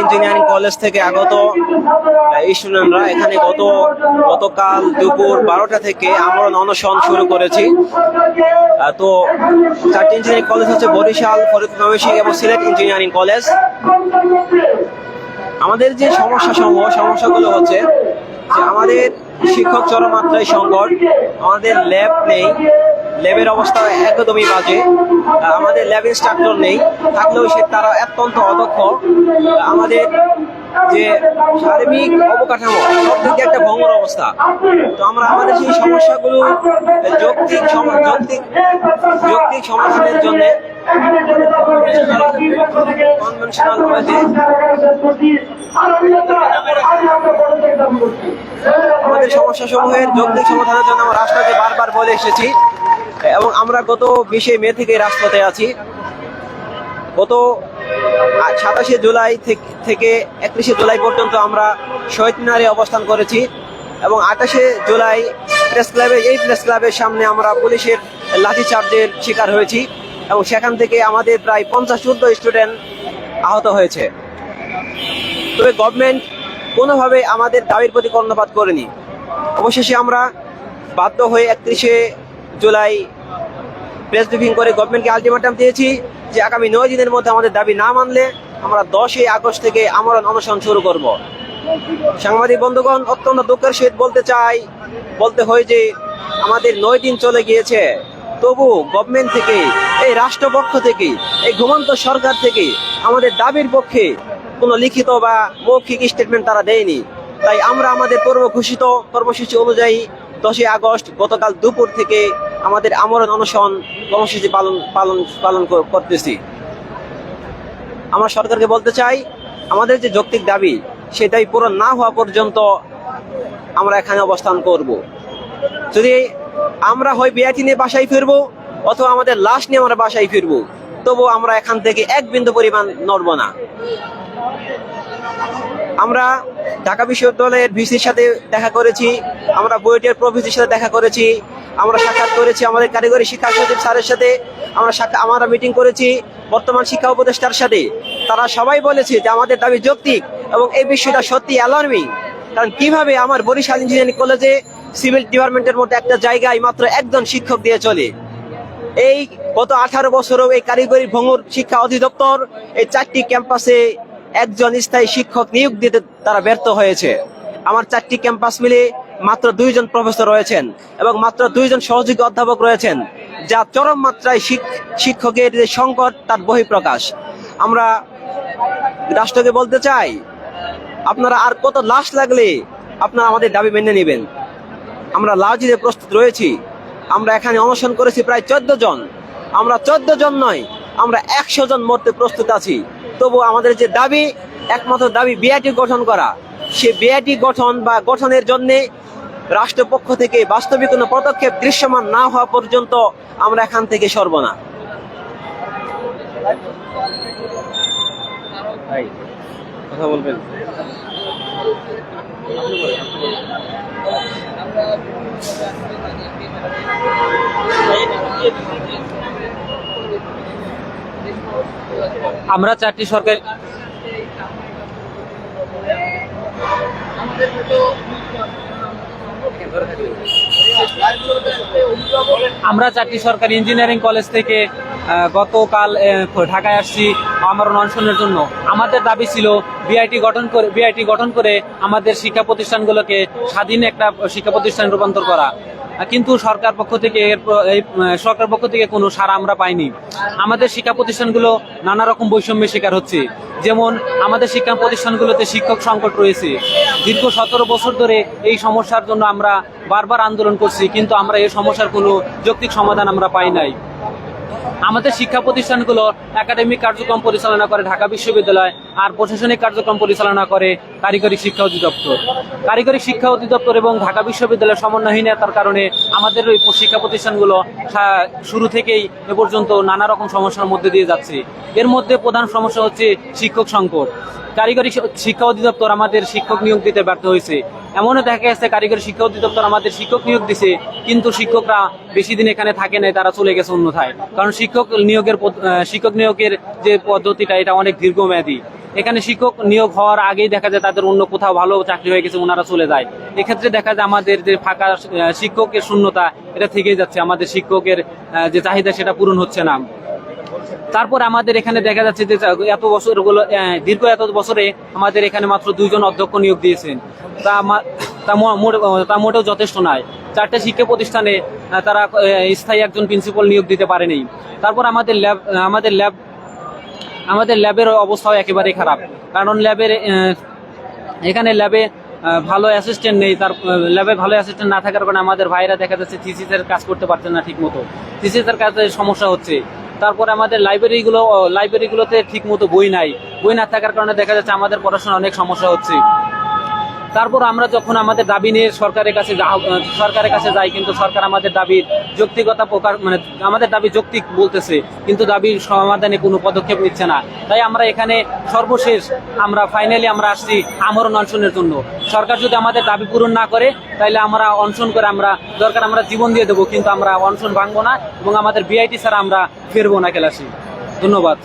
Engineering college থেকে আগত স্টুডেন্টরা এখানে গত, গতকাল দুপুর বারোটা থেকে আমরা অনশন শুরু করেছি। তো চারটি ইঞ্জিনিয়ারিং কলেজ হচ্ছে বরিশাল, ফরিদপুর, ময়মনসিংহ এবং সিলেট ইঞ্জিনিয়ারিং কলেজ আমাদের যে সমস্যা সমূহ সমস্যাগুলো হচ্ছে যে আমাদের শিক্ষক চরমাত্রায় সংকট, আমাদের ল্যাব নেই। ল্যাবের অবস্থা একদমই বাজে। আমাদের ল্যাব ইনস্ট্রাক্টর নেই, থাকলেও সে তারা অত্যন্ত অদক্ষ। আমাদের যে শারীরিক অবকাঠামো, সব দিয়ে একটা ভঙ্গুর অবস্থা। তো আমরা আমাদের সেই সমস্যাগুলো যৌক্তিক যৌক্তিক যৌক্তিক সমাধানের জন্য আমাদের সমস্যা সমূহের যৌক্তিক সমাধানের জন্য আমরা রাষ্ট্রকে বারবার বলে এসেছি। এবং আমরা গত বিশে মে থেকে রাজপথে আছি। গত সাতাশে জুলাই থেক- একত্রিশে জুলাই পর্যন্ত আমরা শহীদ মিনারে অবস্থান করেছি এবং আঠাশে জুলাই প্রেস ক্লাবে, এই প্রেস ক্লাবের সামনে আমরা পুলিশের লাঠিচার্জের শিকার হয়েছি এবং সেখান থেকে আমাদের প্রায় পঞ্চাশ চোদ্দ স্টুডেন্ট আহত হয়েছে। তবে গভর্নমেন্ট কোনোভাবে আমাদের দাবির প্রতি কর্ণপাত করেনি। অবশেষে আমরা বাধ্য হয়ে একত্রিশে জুলাই প্রেস ব্রিফিং করে গভর্নমেন্টকে আলটিমেটাম দিয়েছি যে আগামী নয় দিনের মধ্যে আমাদের দাবি না মানলে আমরা দশই আগস্ট থেকে আমরণ অনশন শুরু করব। সাংবাদিক বন্ধুগণ, অত্যন্ত দুঃখের সহিত বলতে চাই, বলতে হয় যে আমাদের নয় দিন চলে গিয়েছে। তবু গভর্নমেন্ট থেকে, এই রাষ্ট্রপক্ষ থেকে, এই ঘুমন্ত সরকার থেকে আমাদের দাবির পক্ষে কোনো লিখিত বা মৌখিক স্টেটমেন্ট তারা দেয়নি। তাই আমরা আমাদের পূর্ব ঘোষিত কর্মসূচি অনুযায়ী দশই আগস্ট গতকাল দুপুর থেকে আমাদের আমরণ অনশন কর্মসূচি পালন পালন পালন করতেছি। আমরা সরকারকে বলতে চাই, আমাদের যে যৌক্তিক দাবি, সেই দাবি পূরণ না হওয়া পর্যন্ত আমরা এখানে অবস্থান করব। যদি আমরা হয় বিআইটি নিয়ে বাসায় ফিরবো, অথবা আমাদের লাশ নিয়ে আমরা বাসায় ফিরবো, তবু আমরা এখান থেকে এক বিন্দু পরিমাণ নড়ব না। আমরা ঢাকা বিশ্ববিদ্যালয়ের ভিসির সাথে দেখা করেছি, আমরা বুয়েটের প্রভিসির সাথে দেখা করেছি আমরা সাক্ষাৎ করেছি, আমাদের কারিগরি শিক্ষা সচিব স্যারের সাথে, আমরা আমরা মিটিং করেছি বর্তমান শিক্ষা উপদেষ্টার সাথে। তারা সবাই বলেছে যে আমাদের দাবি যৌক্তিক এবং এই বিষয়টা সত্যি অ্যালার্মিং কারণ কীভাবে আমার বরিশাল ইঞ্জিনিয়ারিং কলেজে সিভিল ডিপার্টমেন্টের মধ্যে একটা জায়গায় মাত্র একজন শিক্ষক দিয়ে চলে। এই গত আঠারো বছরও এই কারিগরি ভঙ্গুর শিক্ষা অধিদপ্তর এই চারটি ক্যাম্পাসে একজন স্থায়ী শিক্ষক নিয়োগ দিতে তারা ব্যর্থ হয়েছে। আমার চারটি ক্যাম্পাস মিলে মাত্র দুইজন প্রফেসর রয়েছেন এবং মাত্র দুইজন সহযোগী অধ্যাপক রয়েছেন, যা চরম মাত্রায় শিক- শিক্ষকের যে সংকট, তার বহিঃপ্রকাশ। আমরা রাষ্ট্রকে বলতে চাই, আপনারা আর কত লাশ লাগলে আপনারা আমাদের দাবি মেনে নেবেন? আমরা লাশ প্রস্তুত রয়েছি। আমরা এখানে অনশন করেছি প্রায় চোদ্দ জন। আমরা চোদ্দ জন নয়, আমরা একশো জন মরতে প্রস্তুত আছি। তবু আমাদের যে দাবি, একমাত্র দাবি বিআইটি গঠন করা। সে বিআইটি গঠন বা গঠনের জন্য রাষ্ট্রপক্ষ থেকে বাস্তবিক কোনো পদক্ষেপ দৃশ্যমান না হওয়া পর্যন্ত আমরা এখান থেকে সরব না। কথা বলবেন। আমরা চারটি সরকারি আমরা চারটি সরকারি ইঞ্জিনিয়ারিং কলেজ থেকে গতকাল ঢাকায় আসছি আমার অনশনের জন্য। আমাদের দাবি ছিল বিআইটি গঠন করে বিআইটি গঠন করে আমাদের শিক্ষা প্রতিষ্ঠানগুলোকে স্বাধীন একটা শিক্ষা প্রতিষ্ঠান রূপান্তর করা। কিন্তু সরকার পক্ষ থেকে এর এই সরকার পক্ষ থেকে কোনো সারা আমরা পাইনি। আমাদের শিক্ষা প্রতিষ্ঠানগুলো নানা রকম বৈষম্যের শিকার হচ্ছে। যেমন আমাদের শিক্ষা প্রতিষ্ঠানগুলোতে শিক্ষক সংকট রয়েছে। দীর্ঘ সতেরো বছর ধরে এই সমস্যার জন্য আমরা বারবার আন্দোলন করছি, কিন্তু আমরা এই সমস্যার কোনো যৌক্তিক সমাধান আমরা পাই নাই। আমাদের শিক্ষা প্রতিষ্ঠানগুলো একাডেমিক কার্যক্রম পরিচালনা করে ঢাকা বিশ্ববিদ্যালয় আর প্রশাসনিক কার্যক্রম পরিচালনা করে কারিগরি শিক্ষা অধিদপ্তর। কারিগরি শিক্ষা অধিদপ্তর এবং ঢাকা বিশ্ববিদ্যালয়ের সমন্বয়হীনতার কারণে আমাদের ওই শিক্ষা প্রতিষ্ঠানগুলো শুরু থেকেই এ পর্যন্ত নানা রকম সমস্যার মধ্যে দিয়ে যাচ্ছে। এর মধ্যে প্রধান সমস্যা হচ্ছে শিক্ষক সংকট। কারিগরি শিক্ষা অধিদপ্তর আমাদের শিক্ষক নিয়োগ দিতে ব্যর্থ হয়েছে। এমনও দেখা যাচ্ছে কারিগরি শিক্ষা অধিদপ্তর আমাদের শিক্ষক নিয়োগ দিছে, কিন্তু শিক্ষকরা বেশি দিন এখানে থাকে নাই, তারা চলে গেছে অন্যথায়। কারণ শিক্ষক নিয়োগের শিক্ষক নিয়োগের যে পদ্ধতিটা, এটা অনেক দীর্ঘমেয়াদী। এখানে শিক্ষক নিয়োগ হওয়ার আগেই দেখা যায় তাদের অন্য কোথাও ভালো চাকরি হয়ে গেছে, ওনারা চলে যায়। এক্ষেত্রে দেখা যায় আমাদের যে ফাঁকা শিক্ষকের শূন্যতা, এটা থেকেই যাচ্ছে। আমাদের শিক্ষকের যে চাহিদা, সেটা পূরণ হচ্ছে না। তারপর আমাদের এখানে দেখা যাচ্ছে যে এত বছর হলো দীর্ঘ এত বছরে আমাদের এখানে মাত্র দুইজন অধ্যক্ষ নিয়োগ দিয়েছেন। তা তা মোটেও যথেষ্ট নয়। চারটে শিক্ষা প্রতিষ্ঠানে তারা স্থায়ী একজন প্রিন্সিপাল নিয়োগ দিতে পারেনি তারপর আমাদের ল্যাব আমাদের ল্যাব আমাদের ল্যাবের অবস্থাও একেবারে খারাপ। কারণ ল্যাবের এখানে ল্যাবে ভালো অ্যাসিস্ট্যান্ট নেই। তার ল্যাবে ভালো অ্যাসিস্ট্যান্ট না থাকার কারণে আমাদের ভাইরা দেখা যাচ্ছে থিসিসের কাজ করতে পারছে না ঠিক মতো থিসিসের কাজে সমস্যা হচ্ছে। তারপরে আমাদের লাইব্রেরিগুলো লাইব্রেরিগুলোতে ঠিকমতো বই নাই। বই না থাকার কারণে দেখা যাচ্ছে আমাদের পড়াশোনা অনেক সমস্যা হচ্ছে। তারপর আমরা যখন আমাদের দাবি নিয়ে সরকারের কাছে সরকারের কাছে যাই, কিন্তু সরকার আমাদের দাবির যৌক্তিকতা প্রকার মানে আমাদের দাবি যৌক্তিক বলতেছে, কিন্তু দাবির সমাধানে কোনো পদক্ষেপ নিচ্ছে না। তাই আমরা এখানে সর্বশেষ আমরা ফাইনালি আমরা আসছি আমরণ অনশনের জন্য। সরকার যদি আমাদের দাবি পূরণ না করে তাহলে আমরা অনশন করে আমরা দরকার আমরা জীবন দিয়ে দেবো, কিন্তু আমরা অনশন ভাঙবো না এবং আমাদের বিআইটি ছাড়া আমরা ফিরবো না ক্লাসে। ধন্যবাদ।